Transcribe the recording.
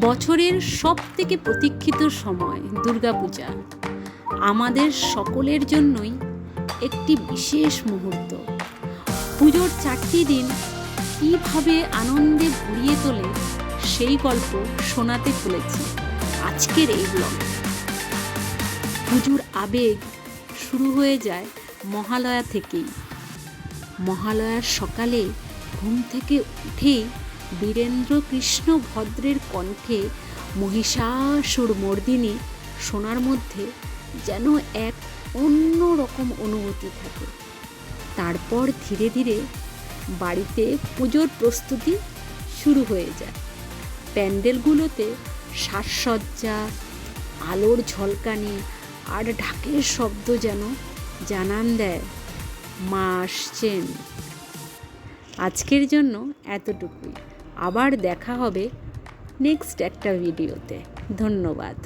বছরের সব থেকে প্রতীক্ষিত সময় দুর্গাপূজা। আমাদের সকলের জন্যই একটি বিশেষ মুহূর্ত। পুজোর চারটি দিন কীভাবে আনন্দে ভরিয়ে তোলে সেই গল্প শোনাতে চলেছি আজকের এই ব্লগ পুজোর আবেগ শুরু হয়ে যায় মহালয়া থেকেই। মহালয়ার সকালে ঘুম থেকে উঠেই বীরেন্দ্র কৃষ্ণ ভদ্রের কণ্ঠে মহিষাসুর মর্দিনী শোনার মধ্যে যেন এক অন্য রকম অনুভূতি থাকে। তারপর ধীরে ধীরে বাড়িতে পুজোর প্রস্তুতি শুরু হয়ে যায়। প্যান্ডেলগুলোতে সাজসজ্জা, আলোর ঝলকানি আর ঢাকের শব্দ যেন জানান দেয়, মা আসছেন। আজকের জন্য এতটুকুই। আবার দেখা হবে নেক্সট একটা ভিডিওতে। ধন্যবাদ।